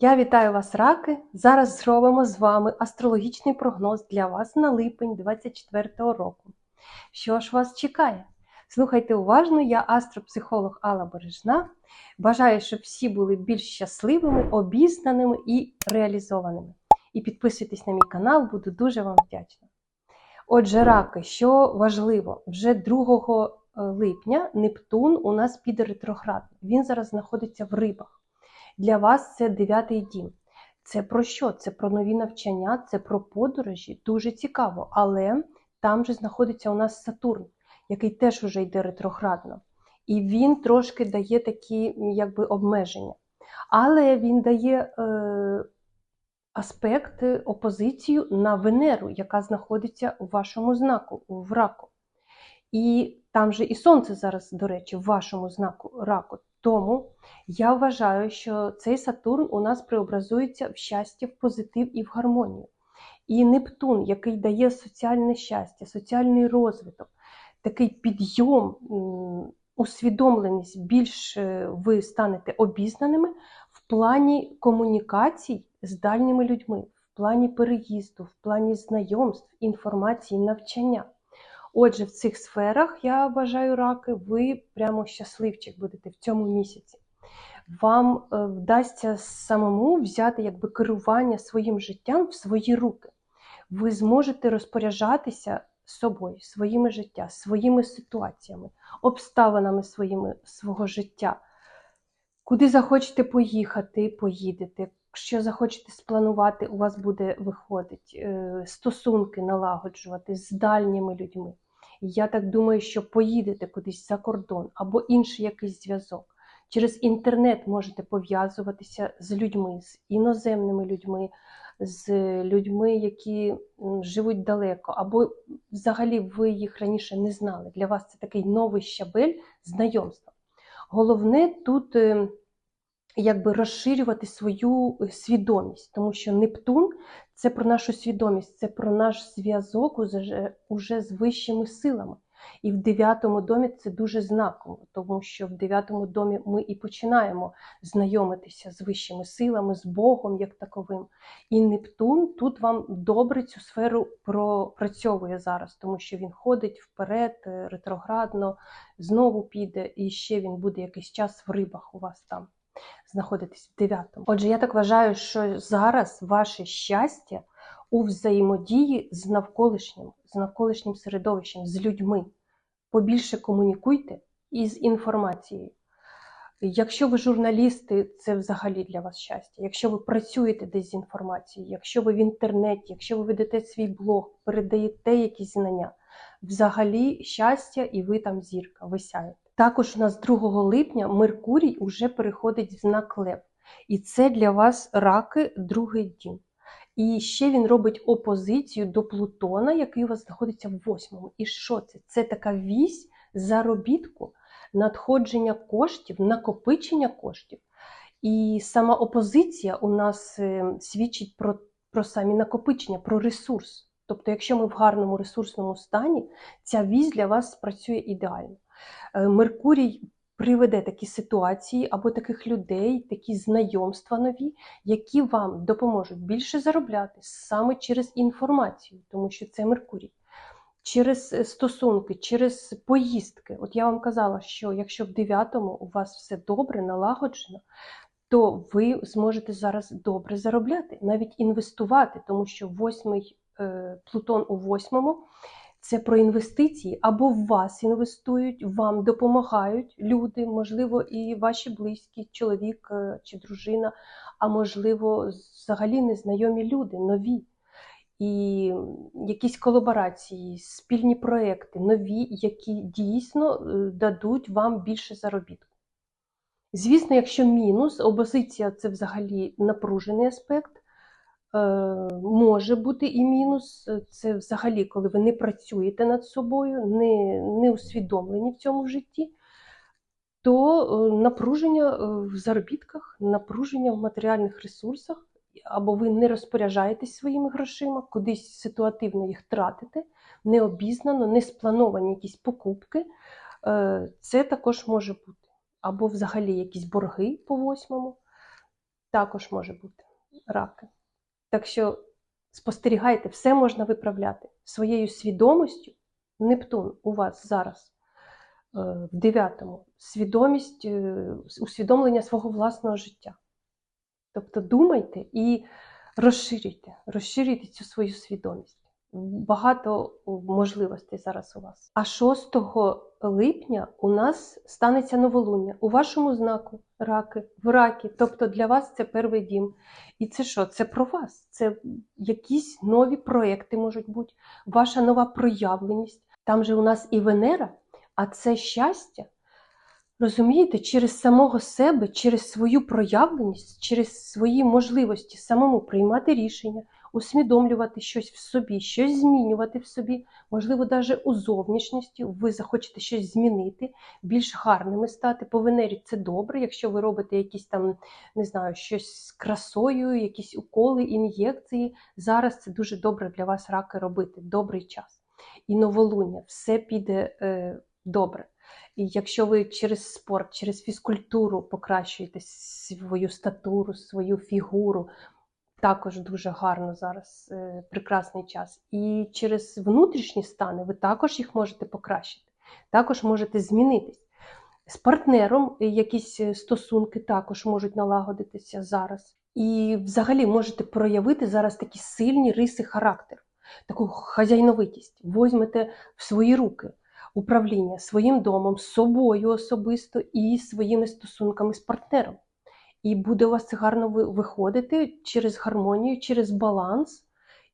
Я вітаю вас, раки! Зараз зробимо з вами астрологічний прогноз для вас на липень 2024 року. Що ж вас чекає? Слухайте уважно, я астропсихолог Алла Бережна. Бажаю, щоб всі були більш щасливими, обізнаними і реалізованими. І підписуйтесь на мій канал, буду дуже вам вдячна. Отже, раки, що важливо, вже 2 липня Нептун у нас піде ретроградно. Він зараз знаходиться в рибах. Для вас це дев'ятий дім. Це про що? Це про нові навчання, це про подорожі. Дуже цікаво. Але там же знаходиться у нас Сатурн, який теж вже йде ретроградно. І він трошки дає такі якби, обмеження. Але він дає е, аспект, опозицію на Венеру, яка знаходиться у вашому знаку, в раку. І там же і сонце зараз, до речі, в вашому знаку раку. Тому я вважаю, що цей Сатурн у нас преобразується в щастя, в позитив і в гармонію. І Нептун, який дає соціальне щастя, соціальний розвиток, такий підйом, усвідомленість, більш е, ви станете обізнаними в плані комунікацій з дальніми людьми, в плані переїзду, в плані знайомств, інформації, навчання. Отже, в цих сферах, я вважаю, раки, ви прямо щасливчик будете в цьому місяці. Вам е, вдасться самому взяти якби керування своїм життям в свої руки. Ви зможете розпоряджатися собою, своїми життя, своїми ситуаціями, обставинами своїми, свого життя. Куди захочете поїхати, поїдете. Що захочете спланувати, у вас буде виходить е, стосунки налагоджувати з дальніми людьми. Я так думаю, що поїдете кудись за кордон або інший якийсь зв'язок. Через інтернет можете пов'язуватися з людьми, з іноземними людьми, з людьми, які живуть далеко, або взагалі ви їх раніше не знали. Для вас це такий новий щабель знайомства. Головне тут е, якби розширювати свою е, свідомість, тому що Нептун це про нашу свідомість, це про наш зв'язок уже, уже з вищими силами. І в дев'ятому домі це дуже знаково, тому що в дев'ятому домі ми і починаємо знайомитися з вищими силами, з Богом як таковим. І Нептун тут вам добре цю сферу пропрацьовує зараз, тому що він ходить вперед, е, ретроградно, знову піде, і ще він буде якийсь час в рибах у вас там знаходитесь в дев'ятому. Отже, я так вважаю, що зараз ваше щастя у взаємодії з навколишнім, з навколишнім середовищем, з людьми. Побільше комунікуйте із інформацією. Якщо ви журналісти, це взагалі для вас щастя. Якщо ви працюєте десь з інформацією, якщо ви в інтернеті, якщо ви ведете свій блог, передаєте якісь знання, взагалі щастя, і ви там зірка, ви сяєте. Також у нас 2 липня Меркурій уже переходить в знак Лев. І це для вас раки другий дім. І ще він робить опозицію до Плутона, який у вас знаходиться в восьмому. І що це? Це така вісь заробітку, надходження коштів, накопичення коштів. І сама опозиція у нас е, свідчить про, про самі накопичення, про ресурс. Тобто, якщо ми в гарному ресурсному стані, ця вісь для вас спрацює ідеально. Е, Меркурій приведе такі ситуації або таких людей, такі знайомства нові, які вам допоможуть більше заробляти саме через інформацію, тому що це Меркурій. Через е, стосунки, через поїздки. От я вам казала, що якщо в 9-му у вас все добре, налагоджено, то ви зможете зараз добре заробляти, навіть інвестувати, тому що восьмий е, Плутон у восьмому це про інвестиції, або в вас інвестують, вам допомагають люди, можливо, і ваші близькі, чоловік е, чи дружина, а можливо, взагалі незнайомі люди, нові. І якісь колаборації, спільні проекти, нові, які дійсно е, дадуть вам більше заробітку. Звісно, якщо мінус, опозиція це взагалі напружений аспект. Е, може бути і мінус. Це взагалі, коли ви не працюєте над собою, не не усвідомлені в цьому житті, то е, напруження е, в заробітках, напруження в матеріальних ресурсах, або ви не розпоряджаєтесь своїми грошима, кудись ситуативно їх тратите, необізнано, не сплановані якісь покупки. Це також може бути. Або взагалі якісь борги по восьмому. також може бути раки. Так що спостерігайте, все можна виправляти своєю свідомістю. Нептун у вас зараз е, в дев'ятому свідомість, е, усвідомлення свого власного життя. Тобто думайте і розширюйте, розширюйте цю свою свідомість. Багато можливостей зараз у вас. А 6 липня у нас станеться новолуння у вашому знаку раки, в ракі. Тобто для вас це перший дім. І це що? Це про вас. Це якісь нові проекти можуть бути, ваша нова проявленість. Там же у нас і Венера, а це щастя. Розумієте, через самого себе, через свою проявленість, через свої можливості самому приймати рішення, усвідомлювати щось в собі, щось змінювати в собі, можливо, навіть у зовнішності, ви захочете щось змінити, більш гарними стати. По Венері це добре, якщо ви робите якісь там, не знаю, щось з красою, якісь уколи, ін'єкції. Зараз це дуже добре для вас раки робити, добрий час. І новолуння, все піде е, добре. І якщо ви через спорт, через фізкультуру покращуєте свою статуру, свою фігуру, також дуже гарно зараз е, прекрасний час. І через внутрішні стани ви також їх можете покращити, також можете змінитись. З партнером якісь е, стосунки також можуть налагодитися зараз. І взагалі можете проявити зараз такі сильні риси характеру, таку хазяйновитість. Возьмете в свої руки управління своїм домом, собою особисто і своїми стосунками з партнером. І буде у вас це гарно виходити через гармонію, через баланс.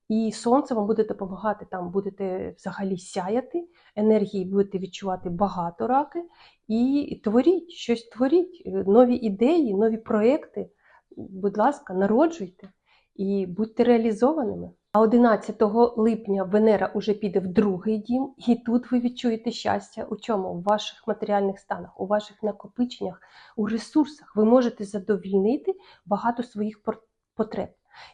І сонце вам буде допомагати, там будете взагалі сяяти, енергії будете відчувати багато раки, і творіть, щось творіть, нові ідеї, нові проекти. Будь ласка, народжуйте і будьте реалізованими. А 11 липня Венера уже піде в другий дім, і тут ви відчуєте щастя. У чому? У ваших матеріальних станах, у ваших накопиченнях, у ресурсах. Ви можете задовільнити багато своїх потреб,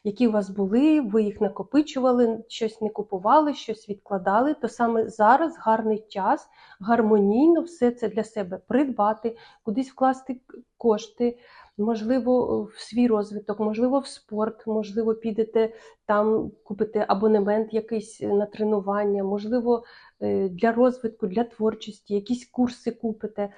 які у вас були, ви їх накопичували, щось не купували, щось відкладали. То саме зараз гарний час, гармонійно все це для себе придбати, кудись вкласти кошти можливо, в свій розвиток, можливо, в спорт, можливо, підете там, купите абонемент якийсь на тренування, можливо, е, для розвитку, для творчості, якісь курси купите,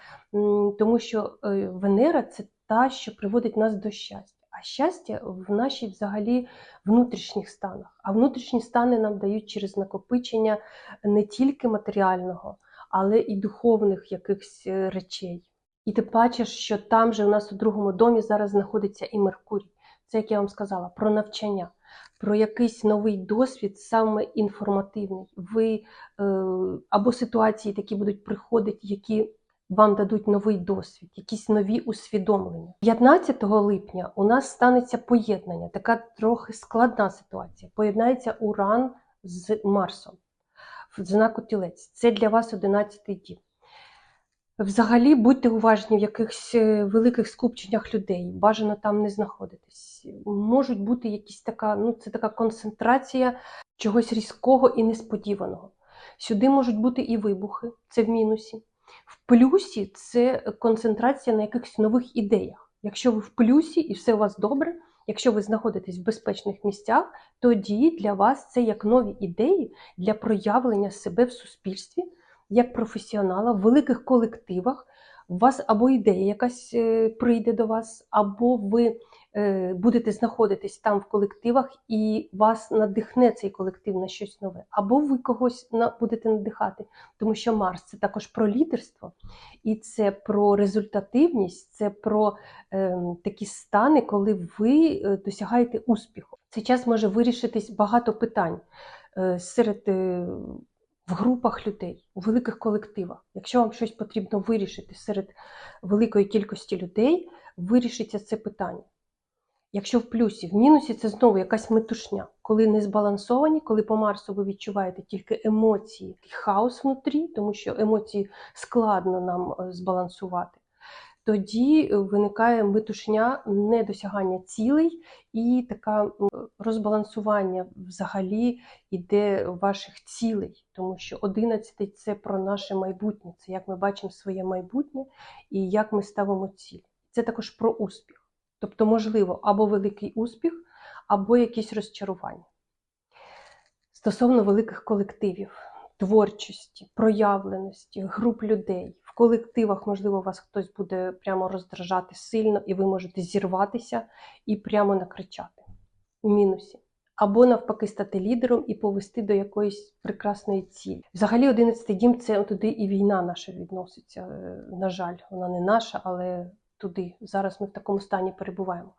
тому що е, Венера це та, що приводить нас до щастя. А щастя в нашій взагалі внутрішніх станах. А внутрішні стани нам дають через накопичення не тільки матеріального, але і духовних якихось е, речей. І ти бачиш, що там же у нас у другому домі зараз знаходиться і Меркурій. Це, як я вам сказала, про навчання, про якийсь новий досвід, саме інформативний. Ви е, або ситуації такі будуть приходити, які вам дадуть новий досвід, якісь нові усвідомлення. 15 липня у нас станеться поєднання, така трохи складна ситуація. Поєднається Уран з Марсом в знаку Тілець. Це для вас 11-й дім. Взагалі будьте уважні в якихось е, великих скупченнях людей, бажано там не знаходитись. Можуть бути якісь така, ну це така концентрація чогось різкого і несподіваного. Сюди можуть бути і вибухи, це в мінусі. В плюсі це концентрація на якихось нових ідеях. Якщо ви в плюсі і все у вас добре, якщо ви знаходитесь в безпечних місцях, тоді для вас це як нові ідеї для проявлення себе в суспільстві як професіонала в великих колективах. У вас або ідея якась е, прийде до вас, або ви е, будете знаходитись там в колективах, і вас надихне цей колектив на щось нове, або ви когось будете надихати, тому що Марс це також про лідерство, і це про результативність, це про е, такі стани, коли ви досягаєте успіху. Цей час може вирішитись багато питань серед. В групах людей, у великих колективах. Якщо вам щось потрібно вирішити серед великої кількості людей, вирішиться це питання. Якщо в плюсі, в мінусі це знову якась метушня, коли не збалансовані, коли по Марсу ви відчуваєте тільки емоції, хаос внутрі, тому що емоції складно нам е, збалансувати тоді е, виникає метушня недосягання цілей і таке розбалансування взагалі іде ваших цілей, тому що 11 це про наше майбутнє, це як ми бачимо своє майбутнє і як ми ставимо цілі. Це також про успіх. Тобто, можливо, або великий успіх, або якісь розчарування. Стосовно великих колективів, творчості, проявленості, груп людей. В колективах, можливо, вас хтось буде прямо роздражати сильно, і ви можете зірватися і прямо накричати у мінусі. Або навпаки стати лідером і повести до якоїсь прекрасної цілі. Взагалі, 11 дім це туди і війна наша відноситься. Е, На жаль, вона не наша, але туди. Зараз ми в такому стані перебуваємо.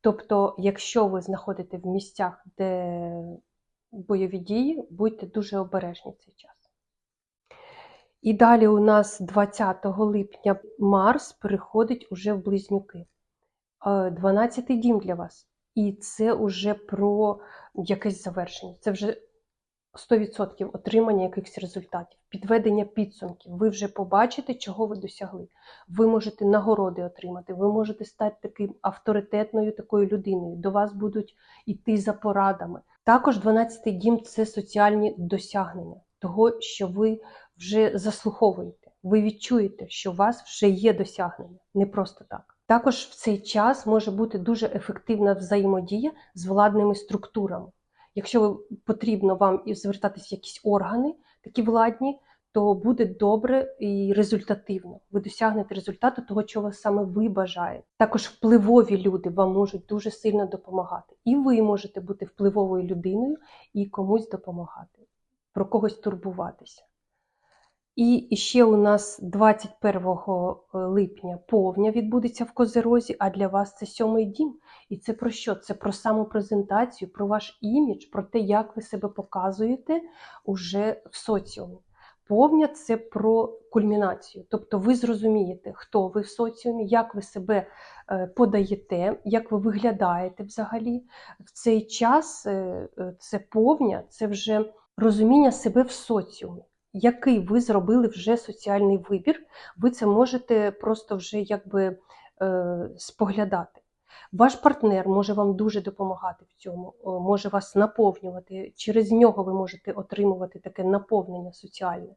Тобто, якщо ви знаходите в місцях, де бойові дії, будьте дуже обережні в цей час. І далі у нас 20 липня Марс переходить уже в близнюки. 12-й дім для вас. І це вже про якесь завершення. Це вже 100% отримання якихось результатів, підведення підсумків. Ви вже побачите, чого ви досягли. Ви можете нагороди отримати, ви можете стати таким авторитетною такою людиною. До вас будуть йти за порадами. Також 12-й дім це соціальні досягнення того, що ви вже заслуховуєте. Ви відчуєте, що у вас вже є досягнення, не просто так. Також в цей час може бути дуже ефективна взаємодія з владними структурами. Якщо ви, потрібно вам і звертатись в якісь органи, такі владні, то буде добре і результативно. Ви досягнете результату того, чого саме ви бажаєте. Також впливові люди вам можуть дуже сильно допомагати. І ви можете бути впливовою людиною і комусь допомагати, про когось турбуватися. І ще у нас 21 липня повня відбудеться в Козерозі, а для вас це сьомий дім. І це про що? Це про самопрезентацію, про ваш імідж, про те, як ви себе показуєте уже в соціумі. Повня це про кульмінацію. Тобто ви зрозумієте, хто ви в соціумі, як ви себе е, подаєте, як ви виглядаєте взагалі. В цей час е, е, це повня, це вже розуміння себе в соціумі який ви зробили вже соціальний вибір, ви це можете просто вже якби е, споглядати. Ваш партнер може вам дуже допомагати в цьому, може вас наповнювати. Через нього ви можете отримувати таке наповнення соціальне.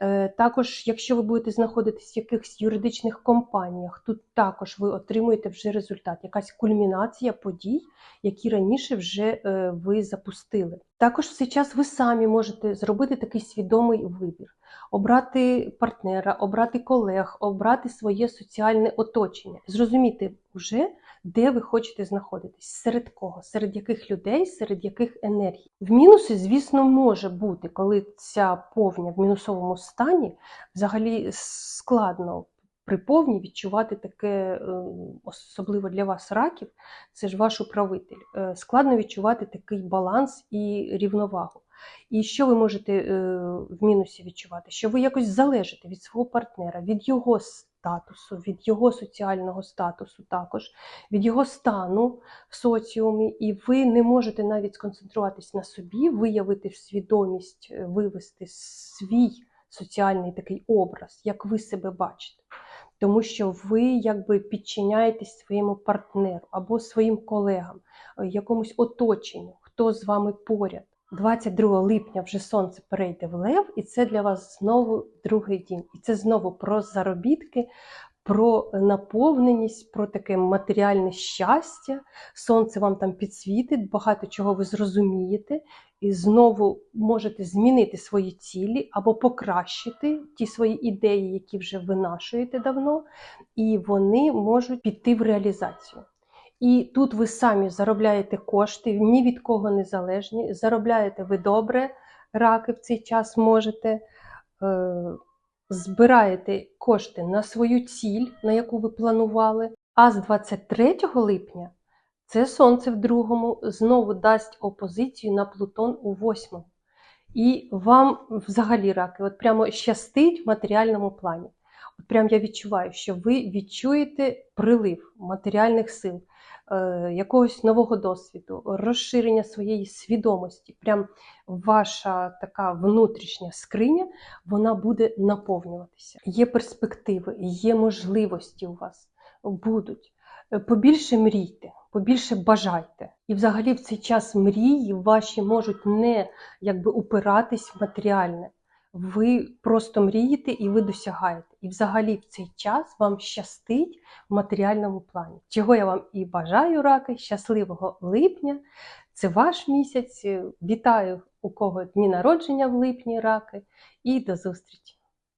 Е, також, якщо ви будете знаходитись в якихось юридичних компаніях, тут також ви отримуєте вже результат, якась кульмінація подій, які раніше вже е, ви запустили. Також в цей час ви самі можете зробити такий свідомий вибір, обрати партнера, обрати колег, обрати своє соціальне оточення, зрозуміти вже, де ви хочете знаходитись, серед кого, серед яких людей, серед яких енергій. В мінуси, звісно, може бути, коли ця повня в мінусовому стані взагалі складно. При повні відчувати таке, е, особливо для вас раків, це ж ваш управитель. Е, складно відчувати такий баланс і рівновагу. І що ви можете е, в мінусі відчувати? Що ви якось залежите від свого партнера, від його статусу, від його соціального статусу, також від його стану в соціумі, і ви не можете навіть сконцентруватись на собі, виявити свідомість, вивести свій соціальний такий образ, як ви себе бачите. Тому що ви якби підчиняєтесь своєму партнеру або своїм колегам, е, якомусь оточенню, хто з вами поряд. 22 липня вже сонце перейде в Лев, і це для вас знову другий дім. І це знову про заробітки, про наповненість, про таке матеріальне щастя. Сонце вам там підсвітить, багато чого ви зрозумієте, і знову можете змінити свої цілі або покращити ті свої ідеї, які вже винашуєте давно, і вони можуть піти в реалізацію. І тут ви самі заробляєте кошти, ні від кого не залежні. Заробляєте ви добре, раки в цей час можете, е, збираєте кошти на свою ціль, на яку ви планували. А з 23 липня це сонце в другому знову дасть опозицію на Плутон у восьмому. І вам взагалі раки, от прямо щастить в матеріальному плані. От прям я відчуваю, що ви відчуєте прилив матеріальних сил. Е, якогось нового досвіду, розширення своєї свідомості. Прям ваша така внутрішня скриня вона буде наповнюватися. Є перспективи, є можливості у вас будуть. Е, побільше мрійте, побільше бажайте. І взагалі в цей час мрії ваші можуть не якби упиратись в матеріальне. Ви просто мрієте і ви досягаєте. І взагалі в цей час вам щастить в матеріальному плані. Чого я вам і бажаю, раки, щасливого липня. Це ваш місяць. Вітаю у кого дні народження в липні, раки, і до зустрічі!